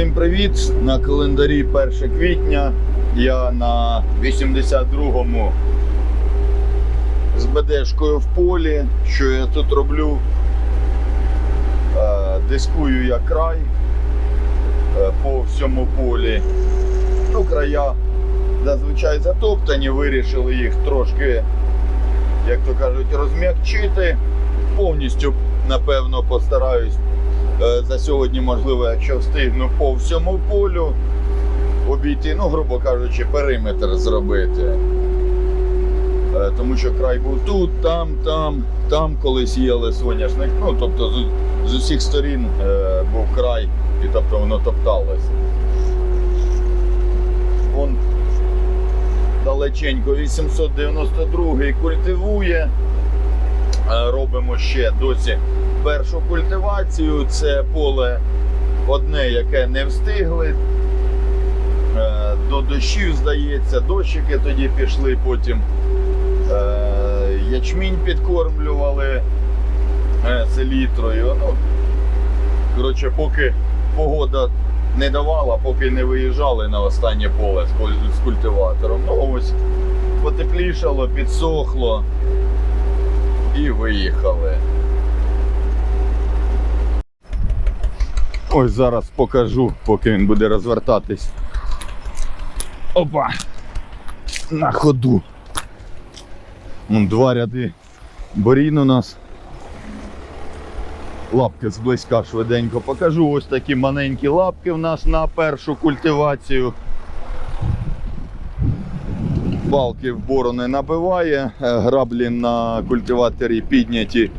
Всім привіт! На календарі 1 квітня. Я на 82-му з БДшкою в полі. Що я тут роблю? Е, Дискую я край е, по всьому полі. Ну, края зазвичай затоптані, вирішили їх трошки, як то кажуть, розм'якчити. Повністю, напевно, постараюсь за сьогодні, можливо, якщо встигну по всьому полю обійти, ну, грубо кажучи, периметр зробити. Е, Тому що край був тут, там, там, там колись їли соняшник. Ну, тобто з, усіх сторін е, був край, і тобто воно топталося. Вон далеченько 892 культивує. Е, Робимо ще досі першу культивацію. Це поле одне, яке не встигли. Е, До дощів, здається, дощики тоді пішли, потім е, ячмінь підкормлювали селітрою. Ну, коротше, поки погода не давала, поки не виїжджали на останнє поле з культиватором. Ну ось потеплішало, підсохло і виїхали. Ось зараз покажу, поки він буде розвертатись. Опа! На ходу. Вон два ряди борін у нас. Лапки зблизька швиденько покажу. Ось такі маленькі лапки у нас на першу культивацію. Балки в бору не набиває, е, граблі на культиваторі підняті,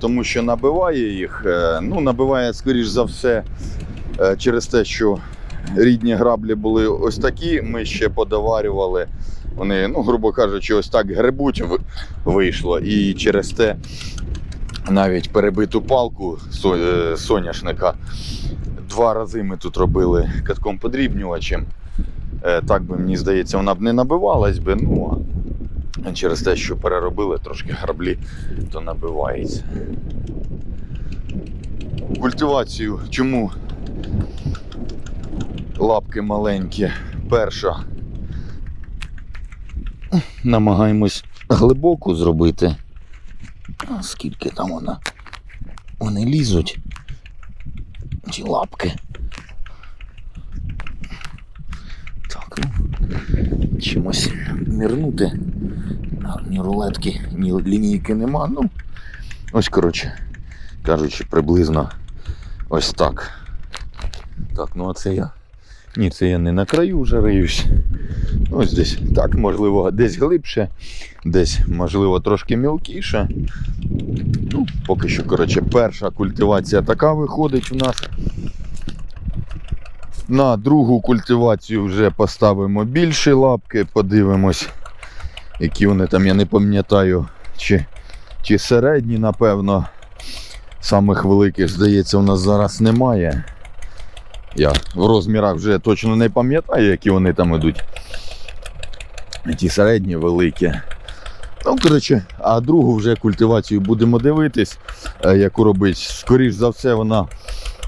тому що набиває їх. Е, Ну, набиває, скоріш за все, е, через те, що рідні граблі були ось такі, ми ще подоварювали. Вони, ну, грубо кажучи, ось так гребуть в- вийшло. І через те навіть перебиту палку е, соняшника два рази ми тут робили катком подрібнювачем. Е, Так би, мені здається, вона б не набивалась би, ну через те, що переробили трошки граблі, то набивається. Культивацію чому лапки маленькі? Перша. Намагаємось глибоку зробити. Скільки там вона? Вони лізуть. Ці лапки. Так, ну, чимось мірнути. Ні рулетки, ні лінійки нема. Ну, ось, коротше, кажучи, приблизно ось так. Так, ну а це я. Ні, це я не на краю вже риюсь. Ось десь так, можливо, десь глибше, десь, можливо, трошки мілкіше. Ну, поки що, коротше, перша культивація така виходить у нас. На другу культивацію вже поставимо більші лапки, подивимось, які вони там, я не пам'ятаю, чи, чи середні, напевно. Самих великих, здається, у нас зараз немає. Я в розмірах вже точно не пам'ятаю, які вони там ідуть. Ті середні, великі. Ну, коротше, а другу вже культивацію будемо дивитись, е, яку робити. Скоріш за все, вона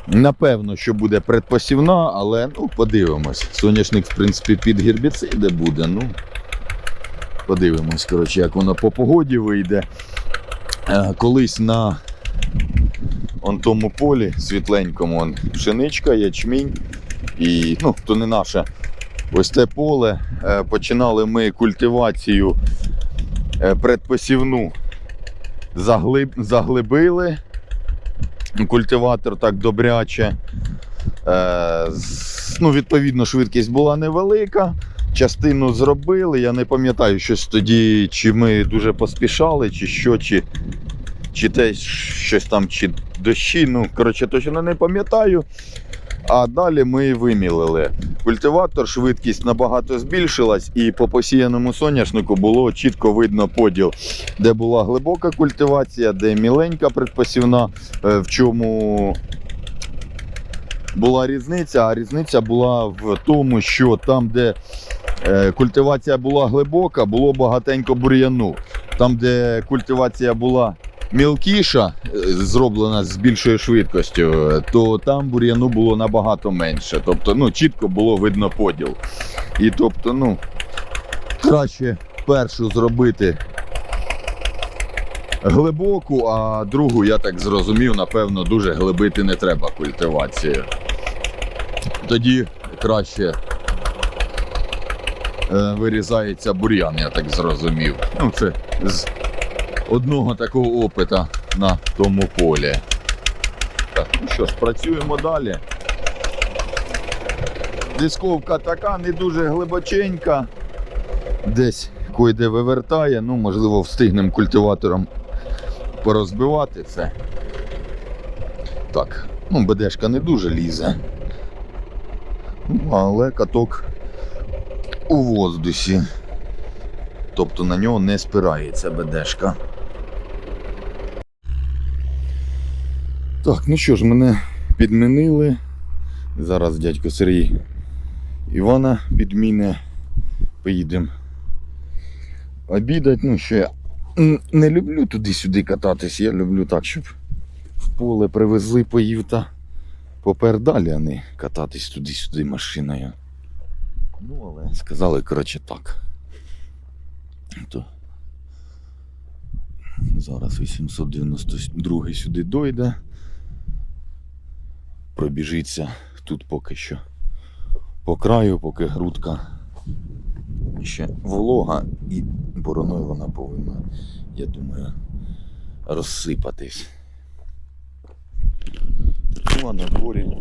напевно, що буде предпосівна, але ну, подивимось. Соняшник, в принципі, під гербіциди буде. Ну, подивимось, коротше, як воно по погоді вийде. Е, Колись на он тому полі світленькому он, пшеничка, ячмінь. І ну, то не наше. Ось те поле. Е, Починали ми культивацію е, предпосівну. Заглиб, заглибили. Культиватор так добряче. Ну, відповідно, швидкість була невелика. Частину зробили. Я не пам'ятаю, щось тоді, чи ми дуже поспішали, чи що, чи, чи те щось там, чи дощі. Ну, коротше, точно не пам'ятаю. А далі ми вимілили. Культиватор, швидкість набагато збільшилась, і по посіяному соняшнику було чітко видно поділ, де була глибока культивація, де міленька предпосівна, е, в чому була різниця, а різниця була в тому, що там, де культивація була глибока, було багатенько бур'яну. Там, де культивація була мілкіша, е, зроблена з більшою швидкістю, е, то там бур'яну було набагато менше. Тобто, ну, чітко було видно поділ. І тобто, ну, краще першу зробити глибоку, а другу, я так зрозумів, напевно, дуже глибити не треба культивацію. Тоді краще е, вирізається бур'ян, я так зрозумів. Ну, це з одного такого опита на тому полі. Так, ну що ж, працюємо далі. Дисковка така, не дуже глибоченька. Десь койде вивертає, ну, можливо, встигнемо культиватором порозбивати це. Так, ну, БДшка не дуже лізе. Ну, але каток у воздусі. Тобто на нього не спирається БДшка. Так, ну що ж, мене підмінили. Зараз дядько Сергій Івана підміне. Поїдемо обідати. Ну, що я не люблю туди-сюди кататись. Я люблю так, щоб в поле привезли, поїв та попер далі, а не кататись туди-сюди машиною. Ну, але сказали, коротше, так. То зараз 892 сюди дойде. Пробіжиться тут поки що по краю, поки грудка ще волога і бороною вона повинна, я думаю, розсипатись. Ну, а на дворі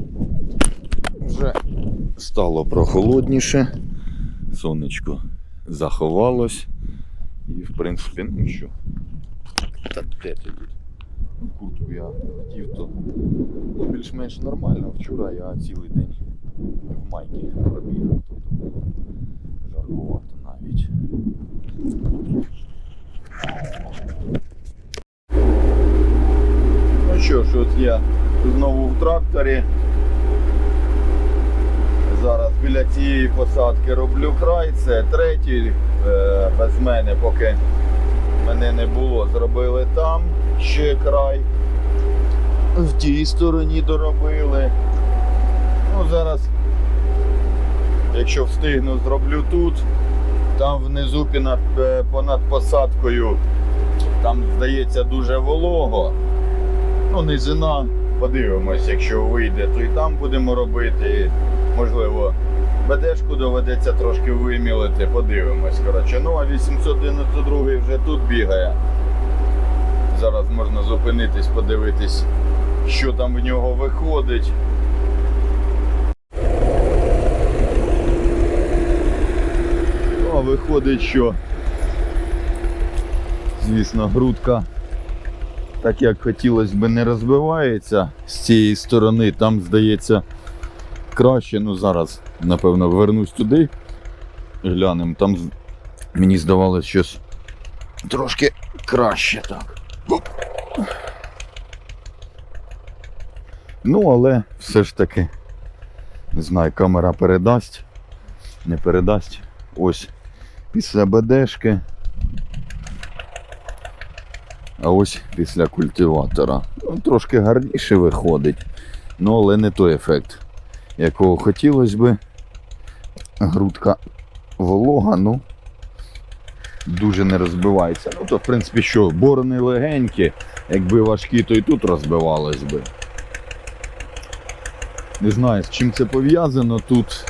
вже стало прохолодніше, сонечко заховалось. І в принципі, ну що. Та де ти тут? Ну, Куртку я хотів, то ну, більш-менш нормально. Вчора я цілий день в майці пробігав, тобто було жаркувато навіть. Ну що ж, от я знову в тракторі. Біля цієї посадки роблю край, це третій е, без мене, поки мене не було. Зробили там ще край. В тій стороні доробили. Ну, зараз, якщо встигну, зроблю тут. Там внизу понад, е, понад посадкою, там здається дуже волого. Ну, низина, подивимось, якщо вийде, то і там будемо робити. Можливо, БДшку доведеться трошки вимілити, подивимось. Коротше. Ну, а 892 вже тут бігає. Зараз можна зупинитись, подивитись, що там в нього виходить. Ну, виходить, що, звісно, грудка, так як хотілося б, не розбивається з цієї сторони. Там, здається, краще. Ну, зараз, напевно, вернусь туди. Глянемо. Там мені здавалось щось трошки краще так. Ну, але все ж таки, не знаю, камера передасть, не передасть. Ось після БДшки. А ось після культиватора. Ну, трошки гарніше виходить, ну але не той ефект, якого хотілося би. Грудка волога, ну дуже не розбивається. Ну то в принципі що, борони легенькі, якби важкі, то і тут розбивалось би. Не знаю, з чим це пов'язано тут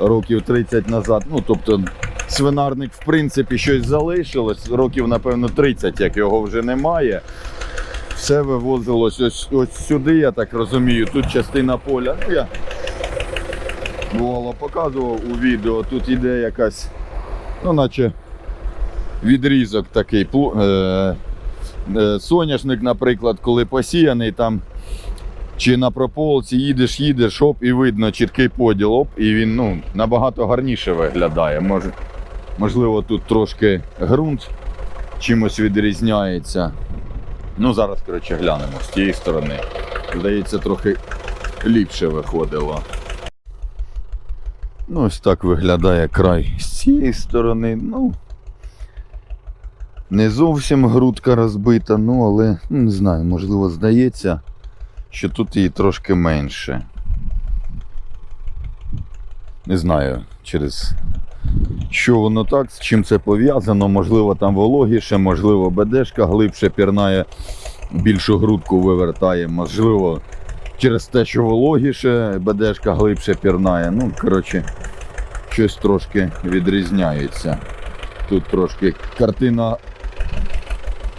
років 30 назад. Ну, тобто, свинарник, в принципі, щось залишилось, років, напевно, 30, як його вже немає. Все вивозилось ось, ось сюди, я так розумію. Тут частина поля. Ну, я бувало показував у відео, тут іде якась, ну, наче відрізок такий. Е, е, соняшник, наприклад, коли посіяний там. Чи на прополці їдеш, їдеш, оп, і видно чіткий поділ, оп, і він ну, набагато гарніше виглядає. Мож, можливо, тут трошки ґрунт чимось відрізняється. Ну, зараз, коротше, глянемо з тієї сторони. Здається, трохи ліпше виходило. Ну, ось так виглядає край з цієї сторони. Ну, Не зовсім грудка розбита, ну але ну, не знаю, можливо, здається, що тут її трошки менше. Не знаю, через що воно так, з чим це пов'язано, можливо, там вологіше, можливо, бедешка глибше пірнає, більшу грудку вивертає, можливо, через те, що вологіше, бедешка глибше пірнає. Ну, коротше, щось трошки відрізняється. Тут трошки картина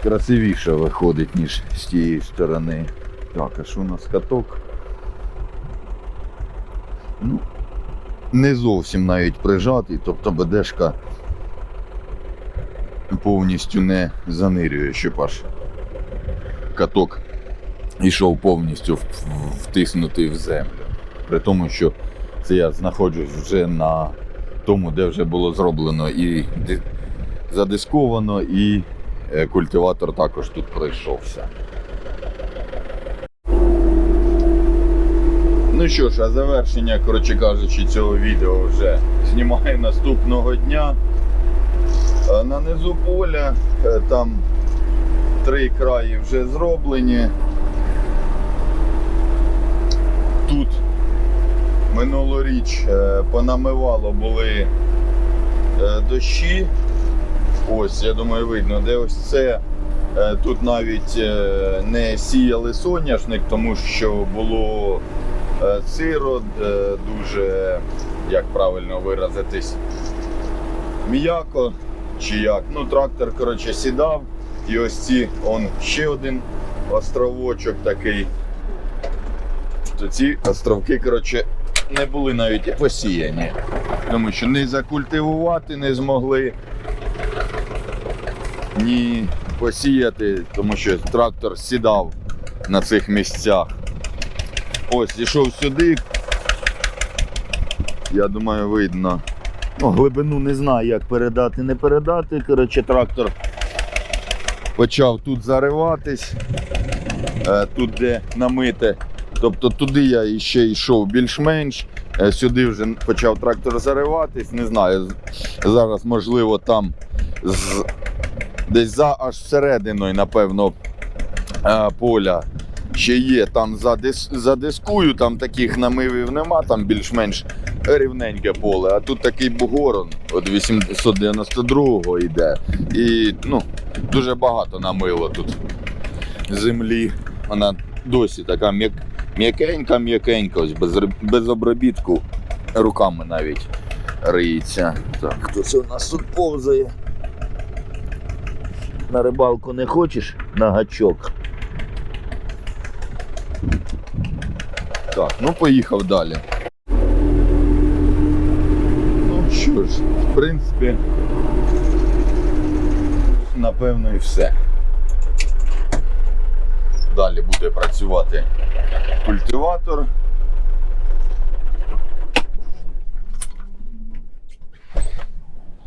красивіша виходить, ніж з тієї сторони. Так, а що у нас каток? Ну, не зовсім навіть прижатий, тобто БДшка повністю не занирює, щоб аж каток йшов повністю втиснутий в землю. При тому, що це я знаходжусь вже на тому, де вже було зроблено і задисковано, і е, культиватор також тут пройшовся. Ну що ж, а завершення, коротше кажучи, цього відео вже знімаю наступного дня. На низу поля е, там три краї вже зроблені. Тут минулоріч е, понамивало були е, дощі. Ось, я думаю, видно, де ось це. Е, Тут навіть не сіяли соняшник, тому що було сиро, дуже, як правильно виразитись, м'яко чи як. Ну, трактор, коротше, сідав. І ось ці, он ще один островочок такий. То ці островки, коротше, не були навіть посіяні. Тому що не закультивувати не змогли, ні посіяти, тому що трактор сідав на цих місцях. Ось, ішов сюди. Я думаю, видно. Ну, глибину не знаю, як передати, не передати. Коротше, трактор почав тут зариватись, е, тут де намите. Тобто туди я ще йшов більш-менш. Е, Сюди вже почав трактор зариватись. Не знаю. Зараз, можливо, там з, десь за аж всерединою, напевно, е, поля ще є. Там за, дис, за дискую, там таких намивів нема, там більш-менш рівненьке поле. А тут такий бугорон от 892-го йде. І ну, дуже багато намило тут землі. Вона досі така м'як, м'якенька, м'якенька, ось без, без обробітку руками навіть риється. Так, хто це у нас тут повзає? На рибалку не хочеш? На гачок. Так, ну поїхав далі. Ну що ж, в принципі, напевно і все. Далі буде працювати культиватор.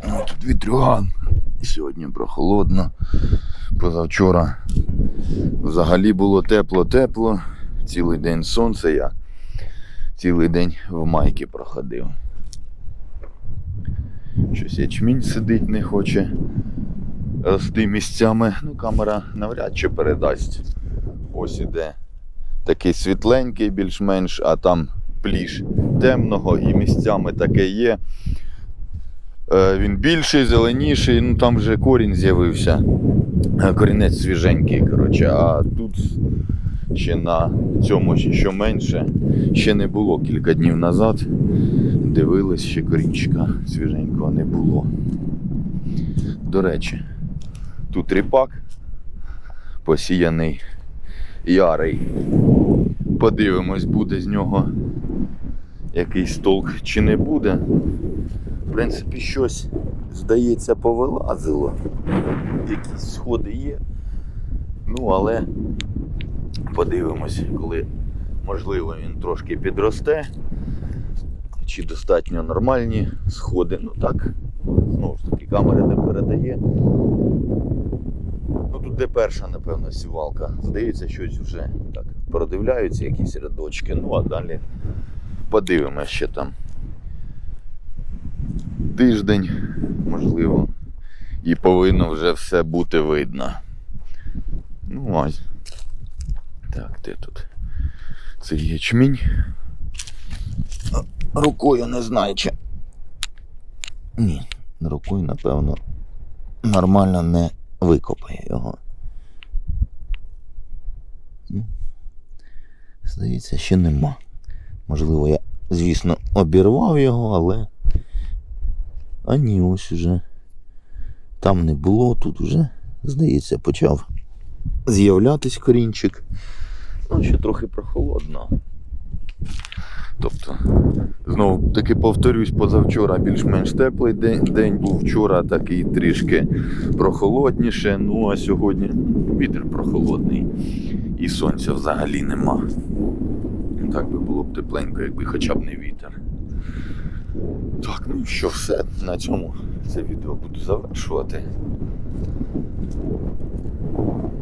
Ну, Тут вітрюган. Сьогодні прохолодно. Позавчора взагалі було тепло-тепло. Цілий день сонце я цілий день в майки проходив. Щось ячмінь сидить не хоче рости місцями. Ну, камера навряд чи передасть. Ось іде такий світленький більш-менш, а там пліж темного і місцями таке є. Е, Він більший, зеленіший, ну там вже корінь з'явився. Е, Корінець свіженький, коротше, а тут ще на цьому що менше, ще не було кілька днів назад. Дивились, ще корінчика свіженького не було. До речі, тут ріпак посіяний ярий. Подивимось, буде з нього якийсь толк чи не буде. В принципі, щось, здається, повилазило. Якісь сходи є. Ну, але подивимось, коли можливо він трошки підросте. Чи достатньо нормальні сходи. Ну так, знову ж таки, камера не передає. Де перша, напевно, сівалка. Здається, щось вже так продивляються якісь рядочки. Ну а далі подивимося ще там. Тиждень, можливо, і повинно вже все бути видно. Ну ось. Так, де тут? Це ячмінь. Рукою не знаю чи. Ні, рукою, напевно, нормально не викопає його. Здається, ще нема. Можливо, я, звісно, обірвав його, але. А ні, ось уже. Там не було, тут уже, здається, почав з'являтись корінчик. Ну, ще трохи прохолодно. Тобто, знову таки повторюсь, позавчора більш-менш теплий день, день був вчора такий трішки прохолодніше. Ну а сьогодні вітер прохолодний і сонця взагалі нема. Так би було б тепленько, якби хоча б не вітер. Так, ну що, все. На цьому це відео буду завершувати.